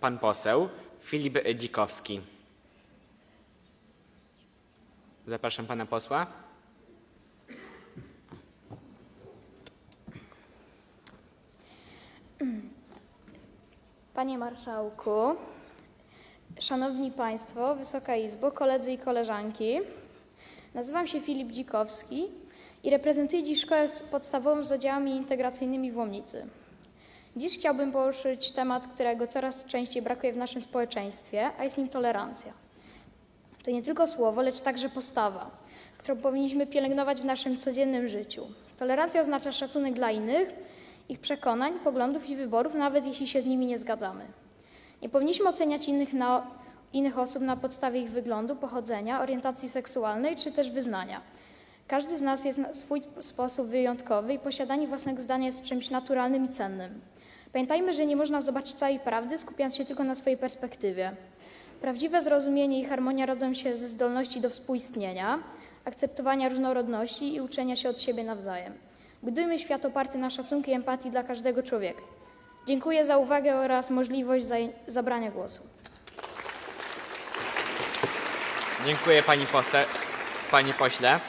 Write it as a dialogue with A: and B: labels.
A: pan poseł Filip Dzikowski. Zapraszam pana posła.
B: Panie Marszałku, Szanowni Państwo, Wysoka Izbo, koledzy i koleżanki. Nazywam się Filip Dzikowski i reprezentuję dziś szkołę podstawową z oddziałami integracyjnymi w Łomnicy. Dziś chciałbym poruszyć temat, którego coraz częściej brakuje w naszym społeczeństwie, a jest nim tolerancja. To nie tylko słowo, lecz także postawa, którą powinniśmy pielęgnować w naszym codziennym życiu. Tolerancja oznacza szacunek dla innych, ich przekonań, poglądów i wyborów, nawet jeśli się z nimi nie zgadzamy. Nie powinniśmy oceniać innych, na, innych osób na podstawie ich wyglądu, pochodzenia, orientacji seksualnej czy też wyznania. Każdy z nas jest na swój sposób wyjątkowy i posiadanie własnego zdania jest czymś naturalnym i cennym. Pamiętajmy, że nie można zobaczyć całej prawdy, skupiając się tylko na swojej perspektywie. Prawdziwe zrozumienie i harmonia rodzą się ze zdolności do współistnienia, akceptowania różnorodności i uczenia się od siebie nawzajem. Budujmy świat oparty na szacunku i empatii dla każdego człowieka. Dziękuję za uwagę oraz możliwość zabrania głosu.
A: Dziękuję pani, pose- panie pośle.